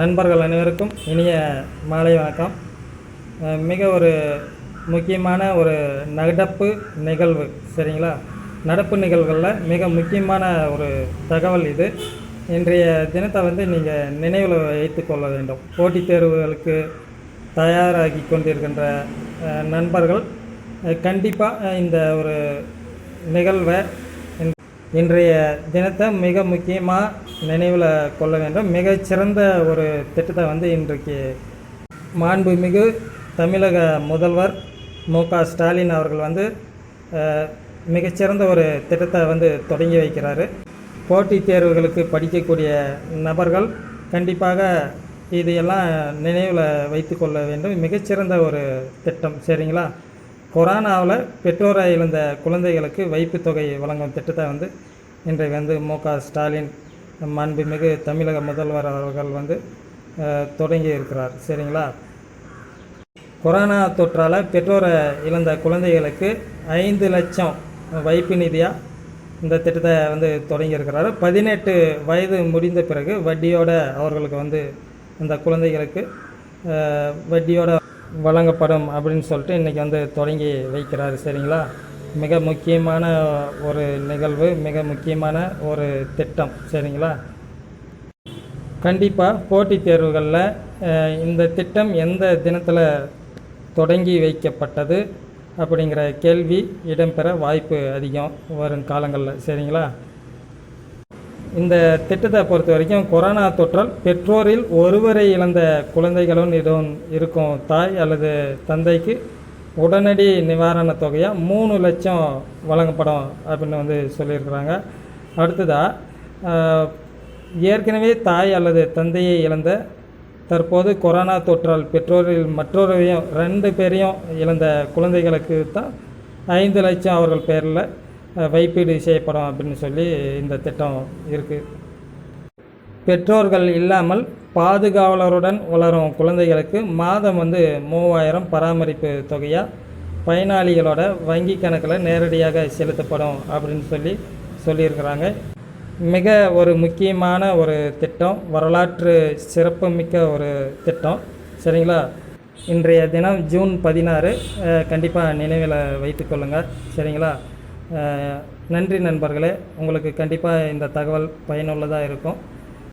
நண்பர்கள் அனைவருக்கும் இனிய மாலை வணக்கம். மிக ஒரு முக்கியமான ஒரு நடப்பு நிகழ்வு சரிங்களா? நடப்பு நிகழ்வுகளில் மிக முக்கியமான ஒரு தகவல் இது. இன்றைய தினத்தை வந்து நீங்கள் நினைவில் வைத்து கொள்ள வேண்டும். போட்டித் தேர்வுகளுக்கு தயாராகி கொண்டிருக்கின்ற நண்பர்கள் கண்டிப்பாக இந்த ஒரு நிகழ்வை இன்றைய தினத்தை மிக முக்கியமாக நினைவில் கொள்ள வேண்டும். மிகச்சிறந்த ஒரு திட்டத்தை வந்து இன்றைக்கு மாண்புமிகு தமிழக முதல்வர் மு க ஸ்டாலின் அவர்கள் வந்து மிகச்சிறந்த ஒரு திட்டத்தை வந்து தொடங்கி வைக்கிறார். போட்டித் தேர்வுகளுக்கு படிக்கக்கூடிய நபர்கள் கண்டிப்பாக இதையெல்லாம் நினைவில் வைத்து கொள்ள வேண்டும். மிகச்சிறந்த ஒரு திட்டம் சரிங்களா? கொரோனாவில் பெற்றோரை இழந்த குழந்தைகளுக்கு வைப்புத் தொகை வழங்கும் திட்டத்தை வந்து இன்றைக்கு வந்து மு க ஸ்டாலின் மாண்புமிகு தமிழக முதல்வர் அவர்கள் வந்து தொடங்கி இருக்கிறார். சரிங்களா? கொரோனா தொற்றால் பெற்றோரை இழந்த குழந்தைகளுக்கு ஐந்து லட்சம் வைப்பு நிதியாக இந்த திட்டத்தை வந்து தொடங்கியிருக்கிறாரு பதினெட்டு வயது முடிந்த பிறகு வட்டியோட அவர்களுக்கு வந்து இந்த குழந்தைகளுக்கு வட்டியோட வழங்கப்படும் அப்படின்னு சொல்லிட்டு இன்றைக்கி வந்து தொடங்கி வைக்கிறாரு சரிங்களா? மிக முக்கியமான ஒரு நிகழ்வு மிக முக்கியமான ஒரு திட்டம் சரிங்களா? கண்டிப்பாக போட்டித் தேர்வுகளில் இந்த திட்டம் எந்த தினத்தில் தொடங்கி வைக்கப்பட்டது அப்படிங்கிற கேள்வி இடம்பெற வாய்ப்பு அதிகம் வரும் காலங்களில் சரிங்களா? இந்த திட்டத்தை பொறுத்த வரைக்கும் கொரோனா தொற்றால் பெற்றோரில் ஒருவரை இழந்த குழந்தைகளும் இடம் இருக்கும் தாய் அல்லது தந்தைக்கு உடனடி நிவாரணத் தொகையாக மூணு லட்சம் வழங்கப்படும் அப்படின்னு வந்து சொல்லியிருக்கிறாங்க. அடுத்ததாக ஏற்கனவே தாய் அல்லது தந்தையை இழந்த தற்போது கொரோனா தொற்றால் பெற்றோரில் மற்றொருவையும் ரெண்டு பேரையும் இழந்த குழந்தைகளுக்கு தான் ஐந்து லட்சம் அவர்கள் பேரில் வைப்பீடு செய்யப்படும் அப்படின்னு சொல்லி இந்த திட்டம் இருக்குது பெற்றோர்கள் இல்லாமல் பாதுகாவலருடன் வளரும் குழந்தைகளுக்கு மாதம் வந்து மூவாயிரம் பராமரிப்பு தொகையாக பயனாளிகளோட வங்கி கணக்கில் நேரடியாக செலுத்தப்படும் அப்படின்னு சொல்லி சொல்லியிருக்கிறாங்க. மிக ஒரு முக்கியமான ஒரு திட்டம் வரலாற்று சிறப்புமிக்க ஒரு திட்டம். சரிங்களா? இன்றைய தினம் ஜூன் பதினாறு கண்டிப்பாக நினைவில் வைத்துக்கொள்ளுங்கள் சரிங்களா? நன்றி நண்பர்களே. உங்களுக்கு கண்டிப்பாக இந்த தகவல் பயனுள்ளதாக இருக்கும்.